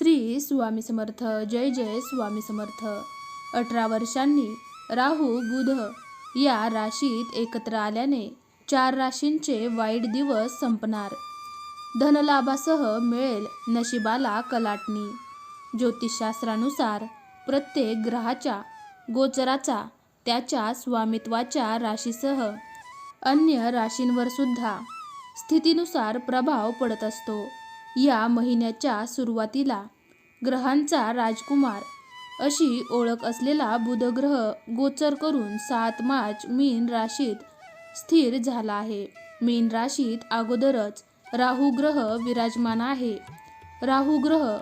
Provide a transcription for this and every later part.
श्री स्वामी समर्थ जय जय स्वामी समर्थ. अठरा वर्षांनी राहू बुध. या राशीत एकत्र आल्याने चार राशींचे वाईट दिवस संपणार. धनलाभासह मिळेल नशिबाला कलाटणी. ज्योतिषशास्त्रानुसार प्रत्येक ग्रहाच्या गोचराचा त्याच्या स्वामित्वाच्या राशीसह अन्य राशींवर सुद्धा स्थितीनुसार प्रभाव पडत असतो. या महिन्याच्या सुरुवातीला ग्रहांचा राजकुमार अशी ओळख असलेला बुधग्रह गोचर करून सात मार्च मीन राशीत स्थिर झाला आहे. मीन राशीत अगोदरच राहू ग्रह विराजमान आहे. राहू ग्रह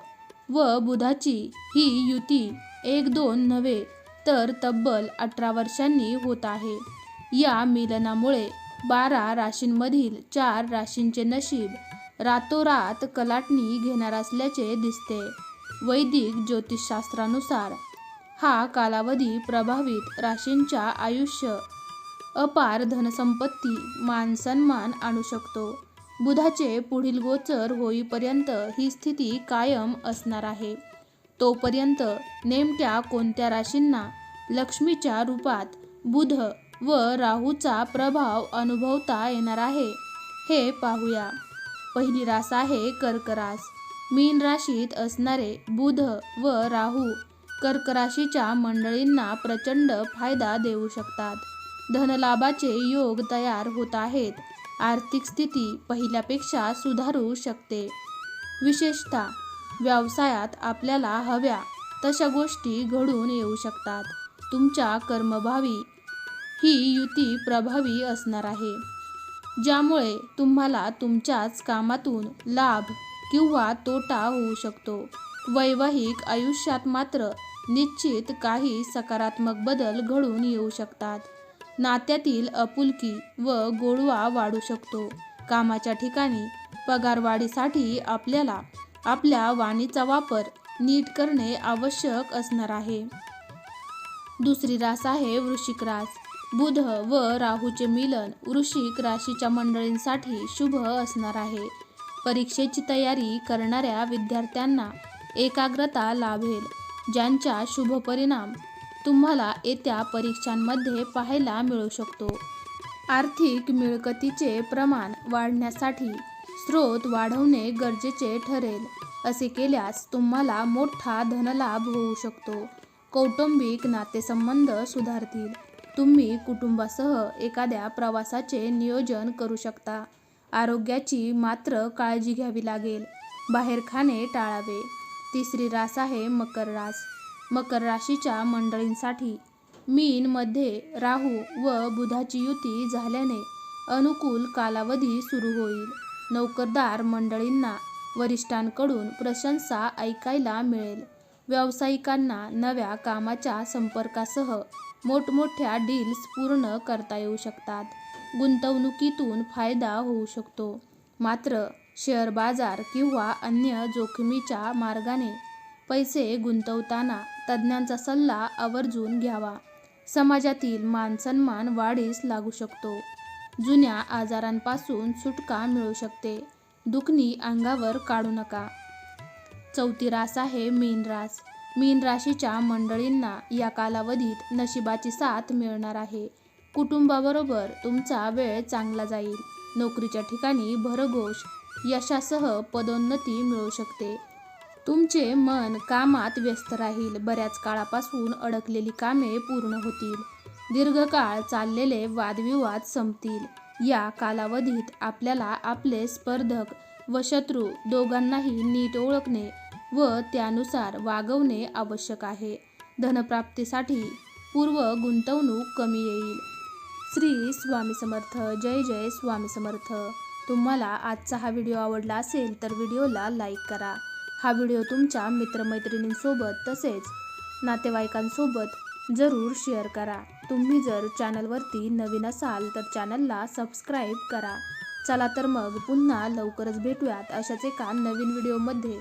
व बुधाची ही युती एक दोन नव्हे तर तब्बल अठरा वर्षांनी होत आहे. या मिलनामुळे बारा राशींमधील चार राशींचे नशीब रातोरात कलाटणी घेणार असल्याचे दिसते. वैदिक ज्योतिषशास्त्रानुसार हा कालावधी प्रभावित राशींच्या आयुष्य अपार धनसंपत्ती मानसन्मान आणू शकतो. बुधाचे पुढील गोचर होईपर्यंत ही स्थिती कायम असणार आहे. तोपर्यंत नेमक्या कोणत्या राशींना लक्ष्मीच्या रूपात बुध व राहूचा प्रभाव अनुभवता येणार आहे हे पाहूया. पहिली रास आहे कर्क रास मीन राशीत असणारे बुध व राहू कर्क राशीच्या मंडळींना प्रचंड फायदा देऊ शकतात. धनलाभाचे योग तयार होत आहेत. आर्थिक स्थिती पहिल्यापेक्षा सुधारू शकते. विशेषतः व्यवसायात आपल्याला हव्या तशा गोष्टी घडून येऊ शकतात. तुमच्या कर्मभावी ही युती प्रभावी असणार आहे. ज्यामुळे तुम्हाला तुमच्याच कामातून लाभ किंवा तोटा होऊ शकतो. वैवाहिक आयुष्यात मात्र निश्चित काही सकारात्मक बदल घडून येऊ शकतात. नात्यातील आपुलकी व गोडवा वाढू शकतो. कामाच्या ठिकाणी पगारवाढीसाठी आपल्याला आपल्या वाणीचा वापर नीट करणे आवश्यक असणार आहे. दुसरी रास आहे वृश्चिक रास. बुध व राहूचे मिलन वृश्चिक राशीच्या मंडळींसाठी शुभ असणार आहे. परीक्षेची तयारी करणाऱ्या विद्यार्थ्यांना एकाग्रता लाभेल ज्यांच्या शुभ परिणाम तुम्हाला येत्या परीक्षांमध्ये पाहायला मिळू शकतो. आर्थिक मिळकतीचे प्रमाण वाढण्यासाठी स्रोत वाढवणे गरजेचे ठरेल असे केल्यास तुम्हाला मोठा धनलाभ होऊ शकतो. कौटुंबिक नातेसंबंध सुधारतील. तुम्ही कुटुंबासह एखाद्या प्रवासाचे नियोजन करू शकता. आरोग्याची मात्र काळजी घ्यावी लागेल. बाहेर खाणे टाळावे. तिसरी रास आहे मकर रास. मकर राशीच्या मंडळींसाठी मीनमध्ये राहू व बुधाची युती झाल्याने अनुकूल कालावधी सुरू होईल. नोकरदार मंडळींना वरिष्ठांकडून प्रशंसा ऐकायला मिळेल. व्यावसायिकांना नव्या कामाच्या संपर्कासह मोठमोठ्या डील्स पूर्ण करता येऊ शकतात. गुंतवणुकीतून फायदा होऊ शकतो. मात्र शेअर बाजार किंवा अन्य जोखमीच्या मार्गाने पैसे गुंतवताना तज्ज्ञांचा सल्ला आवर्जून घ्यावा. समाजातील मानसन्मान वाढीस लागू शकतो. जुन्या आजारांपासून सुटका मिळू शकते. दुखणी अंगावर काढू नका. चौथी रास आहे मीन रास. मीन राशीच्या मंडळींना या कालावधीत नशिबाची साथ मिळणार आहे. कुटुंबाबरोबर तुमचा वेळ चांगला जाईल. नोकरीच्या ठिकाणी भरघोष यशासह पदोन्नती मिळू शकते. तुमचे मन कामात व्यस्त राहील. बऱ्याच काळापासून अडकलेली कामे पूर्ण होतील. दीर्घकाळ चाललेले वादविवाद संपतील. या कालावधीत आपल्याला आपले स्पर्धक व शत्रू दोघांनाही नीट ओळखणे व त्यानुसार वागवणे आवश्यक आहे. धनप्राप्तीसाठी पूर्व गुंतवणूक कमी येईल. श्री स्वामी समर्थ. जय जय स्वामी समर्थ. तुम्हाला आजचा हा व्हिडिओ आवडला असेल तर व्हिडिओला लाईक करा. हा व्हिडिओ तुमच्या मित्रमैत्रिणींसोबत तसेच नातेवाईकांसोबत जरूर शेअर करा. तुम्ही जर चॅनलवरती नवीन असाल तर चॅनलला सबस्क्राईब करा. चला तर मग पुन्हा लवकरच भेटूयात अशाच एका नवीन व्हिडिओमध्ये.